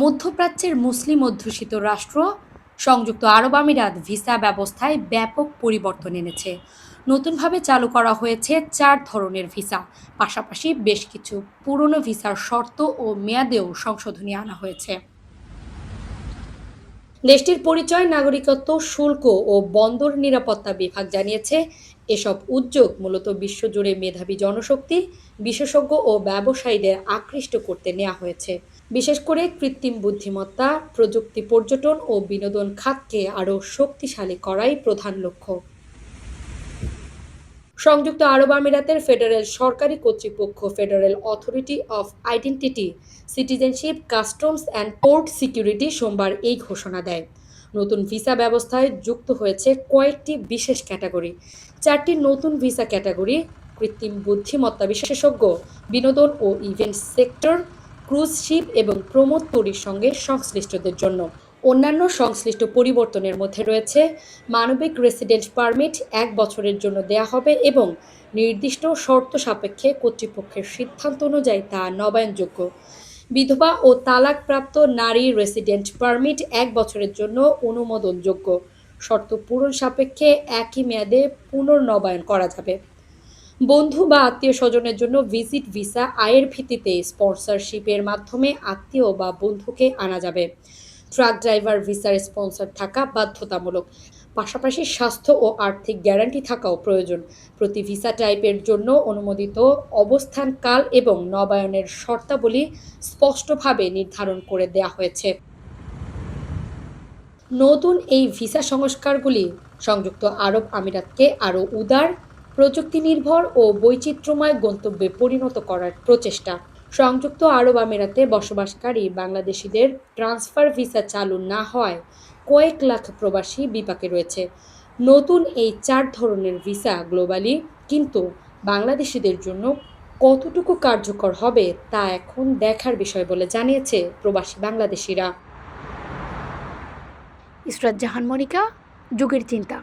মধ্যপ্রাচ্যের মুসলিম অধ্যুষিত রাষ্ট্র, সংযুক্ত আরব আমিরাত ভিসা ব্যবস্থায় ব্যাপক পরিবর্তন এনেছে। নতুনভাবে চালু করা হয়েছে চার ধরনের ভিসা। পাশাপাশি বেশ কিছু পুরনো ভিসার শর্ত ও মেয়াদেও সংশোধনী আনা হয়েছে। দেশটির পরিচয়, নাগরিকত্ব, শুল্ক ও বন্দর নিরাপত্তা বিভাগ জানিয়েছে, এসব উদ্যোগ মূলত বিশ্বজুড়ে মেধাবী জনশক্তি, বিশেষজ্ঞ ও ব্যবসায়ীদের আকৃষ্ট করতে নেওয়া হয়েছে। বিশেষ করে কৃত্রিম বুদ্ধিমত্তা, প্রযুক্তি পর্যটন ও বিনোদন খাতকে আরও শক্তিশালী করাই প্রধান লক্ষ্য। সংযুক্ত আরব আমিরাতের ফেডারেল সরকারি কর্তৃপক্ষ federal authority of identity, citizenship, customs and port security সোমবার এই ঘোষণা দেয়। নতুন ভিসা ব্যবস্থায় যুক্ত হয়েছে কয়েকটি বিশেষ ক্যাটাগরি। চারটি নতুন ভিসা ক্যাটাগরি, কৃত্রিম বুদ্ধিমত্তা বিশেষজ্ঞ, বিনোদন ও ইভেন্ট সেক্টর ক্রুজ শিপ এবং প্রমোদ তৈরির সঙ্গে সংশ্লিষ্টদের জন্য। অন্যান্য সংশ্লিষ্ট পরিবর্তনের মধ্যে রয়েছে মানবিক রেসিডেন্ট পারমিট এক বছরের জন্য দেয়া হবে এবং নির্দিষ্ট শর্ত সাপেক্ষে কর্তৃপক্ষের সিদ্ধান্ত অনুযায়ী তা নবায়নযোগ্য। বিধবা ও তালাকপ্রাপ্ত নারী রেসিডেন্ট পারমিট এক বছরের জন্য অনুমোদনযোগ্য। শর্ত পূরণ সাপেক্ষে একই মেয়াদে পুনর্নবায়ন করা যাবে। বন্ধু বা আত্মীয় স্বজনের জন্য ভিজিট ভিসা আয়ের ভিত্তিতে স্পন্সরশিপের মাধ্যমে আত্মীয় বা বন্ধুকে আনা যাবে। ট্রাক ড্রাইভার ভিসার স্পন্সর থাকা বাধ্যতামূলক। পাশাপাশি স্বাস্থ্য ও আর্থিক গ্যারান্টি থাকাও প্রয়োজন। প্রতি ভিসা টাইপের জন্য অনুমোদিত অবস্থানকাল এবং নবায়নের শর্তাবলী স্পষ্টভাবে নির্ধারণ করে দেয়া হয়েছে। নতুন এই ভিসা সংস্কারগুলি সংযুক্ত আরব আমিরাতকে আরও উদার প্রযুক্তি নির্ভর ও বৈচিত্র্যময় গন্তব্যে পরিণত করার প্রচেষ্টা। সংযুক্ত আরব আমিরাতে বসবাসকারী বাংলাদেশিদের ট্রান্সফার ভিসা চালু না হওয়ায় কয়েক লাখ প্রবাসী বিপাকে রয়েছে। নতুন এই চার ধরনের ভিসা গ্লোবালি, কিন্তু বাংলাদেশিদের জন্য কতটুকু কার্যকর হবে তা এখন দেখার বিষয় বলে জানিয়েছে প্রবাসী বাংলাদেশিরা। ইসরাত জাহান, মনিকা, যুগের চিন্তা।